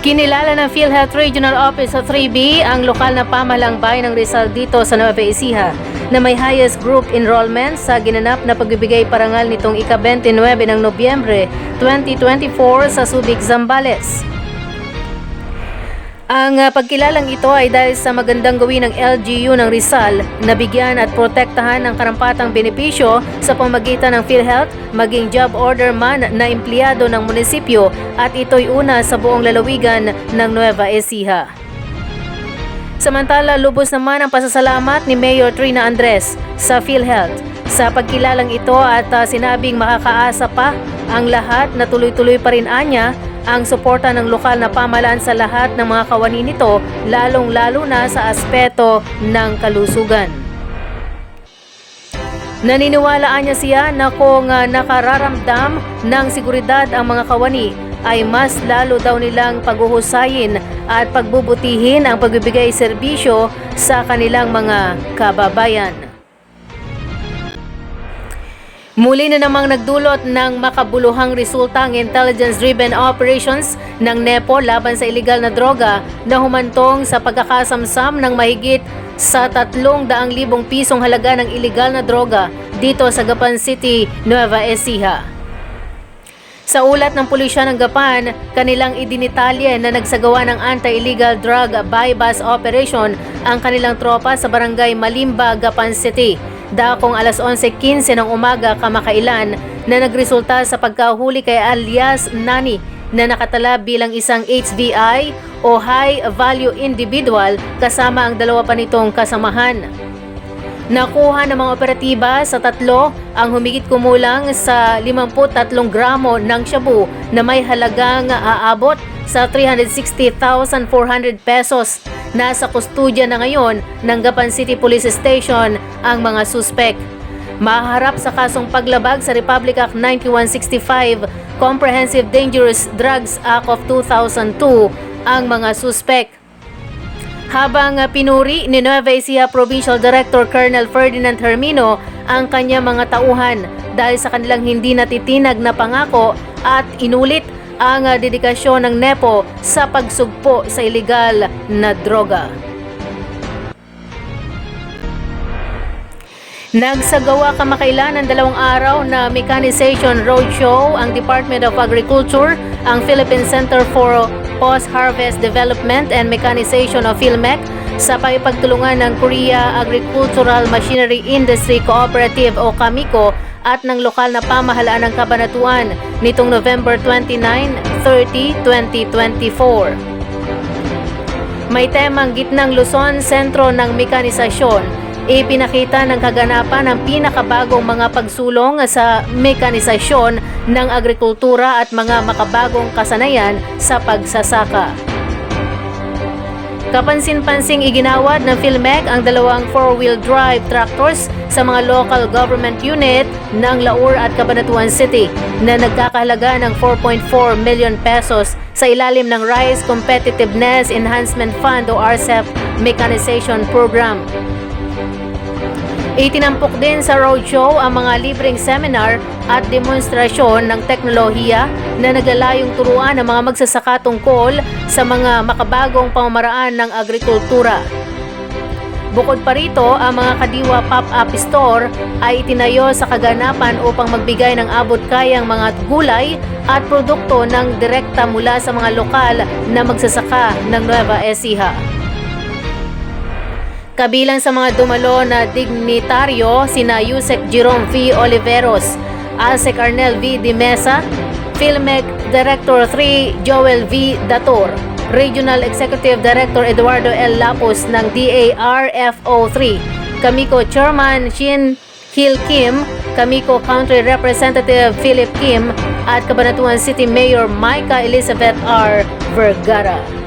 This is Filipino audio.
Kinilala ng PhilHealth Regional Office sa 3B ang lokal na pamahalang bayan ng Rizal dito sa Nueva Ecija na may highest group enrollment sa ginanap na pagbibigay parangal nitong ika-29 ng Nobyembre 2024 sa Subic, Zambales. Ang ah, pagkilalang ito ay dahil sa magandang gawin ng LGU ng Rizal na bigyan at protektahan ng karampatang benepisyo sa pamagitan ng PhilHealth maging job order man na empleyado ng munisipyo at ito'y una sa buong lalawigan ng Nueva Ecija. Samantala, lubos naman ang pasasalamat ni Mayor Trina Andres sa PhilHealth sa pagkilalang ito at ah, sinabing makakaasa pa ang lahat na tuloy-tuloy pa rin anya ang suporta ng lokal na pamahalaan sa lahat ng mga kawani nito, lalong-lalo na sa aspeto ng kalusugan. Naniniwalaan niya siya na kung ah, nakararamdam ng seguridad ang mga kawani, ay mas lalo daw nilang paghuhusayin at pagbubutihin ang pagbibigay serbisyo sa kanilang mga kababayan. Muli na namang nagdulot ng makabuluhang resulta ang intelligence-driven operations ng NEPO laban sa illegal na droga na humantong sa pagkakasamsam ng mahigit sa 300,000 pisong halaga ng illegal na droga dito sa Gapan City, Nueva Ecija. Sa ulat ng pulisya ng Gapan, kanilang idinitalye na nagsagawa ng anti-illegal drug buy-bust operation ang kanilang tropa sa barangay Malimba, Gapan City. Dakong alas 11.15 ng umaga kamakailan na nagresulta sa pagkahuli kay alias Nani na nakatala bilang isang HVI o High Value Individual kasama ang dalawa pa nitong kasamahan. Nakuha ng mga operatiba sa tatlo ang humigit kumulang sa 53 gramo ng shabu na may halagang aabot sa 360,400 pesos. Nasa kustudya na ngayon ng Gapan City Police Station ang mga suspek. Maharap sa kasong paglabag sa Republic Act 9165, Comprehensive Dangerous Drugs Act of 2002 ang mga suspek. Habang pinuri ni Nueva Ecija Provincial Director Colonel Ferdinand Hermino ang kanya mga tauhan dahil sa kanilang hindi natitinag na pangako at inulit ang uh, dedikasyon ng NEPO sa pagsugpo sa ilegal na droga. Nagsagawa kamakailan ng dalawang araw na Mechanization Roadshow ang Department of Agriculture, ang Philippine Center for Post-Harvest Development and Mechanization of PhilMec sa paipagtulungan ng Korea Agricultural Machinery Industry Cooperative o KAMICO at ng lokal na pamahalaan ng Kabanatuan nitong November 29, 30, 2024. May temang gitnang Luzon, sentro ng mekanisasyon ipinakita ng kaganapan ang pinakabagong mga pagsulong sa mekanisasyon ng agrikultura at mga makabagong kasanayan sa pagsasaka. Kapansin-pansing iginawad ng PhilMec ang dalawang four-wheel drive tractors sa mga local government unit ng Laur at Cabanatuan City na nagkakahalaga ng 4.4 million pesos sa ilalim ng Rice Competitiveness Enhancement Fund o RCEP Mechanization Program. Itinampok din sa roadshow ang mga libreng seminar at demonstrasyon ng teknolohiya na naglalayong turuan ng mga magsasaka tungkol sa mga makabagong pamamaraan ng agrikultura. Bukod pa rito, ang mga Kadiwa Pop-Up Store ay itinayo sa kaganapan upang magbigay ng abot-kayang mga gulay at produkto ng direkta mula sa mga lokal na magsasaka ng Nueva Ecija. Kabilang sa mga dumalo na dignitaryo sina Yusek Jerome V. Oliveros, Alsec Arnel V. Di Mesa, PhilMec Director 3 Joel V. Dator, Regional Executive Director Eduardo L. Lapos ng DARFO 3, Kamiko Chairman Shin Hil Kim, Kamiko Country Representative Philip Kim, at Cabanatuan City Mayor Micah Elizabeth R. Vergara.